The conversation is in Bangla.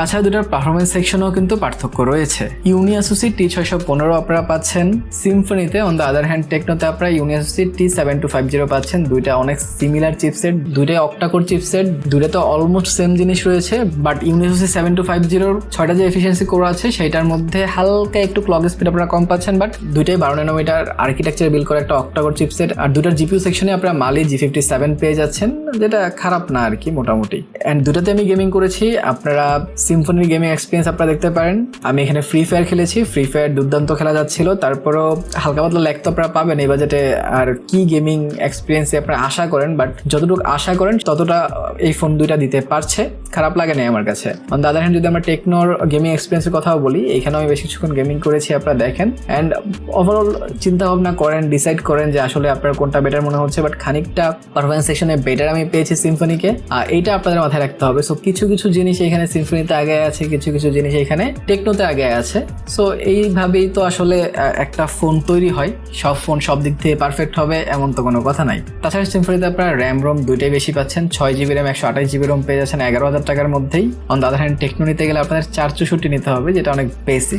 তাছাড়া দুটার পারফরমেন্স সেকশনেও কিন্তু পার্থক্য রয়েছে। ইউনিয়াসুসি টি ছয়শো পনেরো আপনারা পাচ্ছেন। সিম্ফনিতে অন দ্য আদার হ্যান্ড টেকনোতে আপনারা Unisoc T seven two five zero পাচ্ছেন। দুইটা অনেক সিমিলার চিপসেট দুইটাই অক্টাকোর চিপসেট দুইটা তো অলমোস্ট সেম জিনিস রয়েছে but Unisoc seven two five জিরোর ছয়টা যে এফিসিয়েন্সি কোর আছে সেটার মধ্যে হালকা একটু ক্লক স্পিড আপনারা কম পাচ্ছেন বাট দুইটাই বারো নানোমিটার আর্কিটেকচার বিল করে একটা অক্টাকোর চিপসেট আর দুটার জিপিউ সেকশনে আপনারা মালি জি ফিফটি সেভেন পেয়ে যাচ্ছেন, যেটা খারাপ না আর কি মোটামুটি। অ্যান্ড দুটাতে আমি গেমিং করেছি, আপনারা সিম্ফনির গেমিং এক্সপিরিয়েন্স আপনারা দেখতে পারেন। আমি এখানে ফ্রি ফায়ার খেলেছি। ফ্রি ফায়ার দুর্দান্ত খেলা যাচ্ছিল। তারপরও হালকা পাতলা ল্যাগ তো আপনারা পাবেন এই বাজেটে আর কি গেমিং এক্সপিরিয়েন্সে আপনারা আশা করেন বাট যতটুকু আশা করেন, ততটা এই ফোন দুইটা দিতে পারছে, খারাপ লাগে না আমার কাছে। অন দ্য আদার হ্যান্ড যদি আমরা টেকনোর গেমিং এক্সপিরিয়েন্সের কথাও বলি এখানেও আমি বেশ কিছুক্ষণ গেমিং করেছি, আপনারা দেখেন। অ্যান্ড ওভারঅল চিন্তা ভাবনা করেন ডিসাইড করেন যে আসলে আপনার কোনটা বেটার মনে হচ্ছে বাট খানিকটা পারফরমেন্স সেকশনে বেটার আমি পেয়েছি সিম্ফনিকে আর এইটা আপনাদের মাথায় রাখতে হবে। সো কিছু কিছু জিনিস এখানে সিম্ফনিতে আগে আছে, কিছু কিছু জিনিস এখানে টেকনোতে আগে আছে। সো এইভাবেই তো আসলে একটা ফোন তৈরি হয়। সব ফোন সব দিক থেকে পারফেক্ট হবে, এমন তো কোনো কথা নাই। তাছাড়া সিম্ফনিতে আপনারা র্যাম রোম দুইটাই বেশি পাচ্ছেন, ছয় জিবি র্যাম একশো আঠাশ জিবি রোম পেয়ে যাচ্ছেন এগারো হাজার টাকার মধ্যেই। অন দাদার হ্যান্ড টেকনো নিতে গেলে আপনাদের চার চৌষট্টি নিতে হবে, যেটা অনেক বেসিক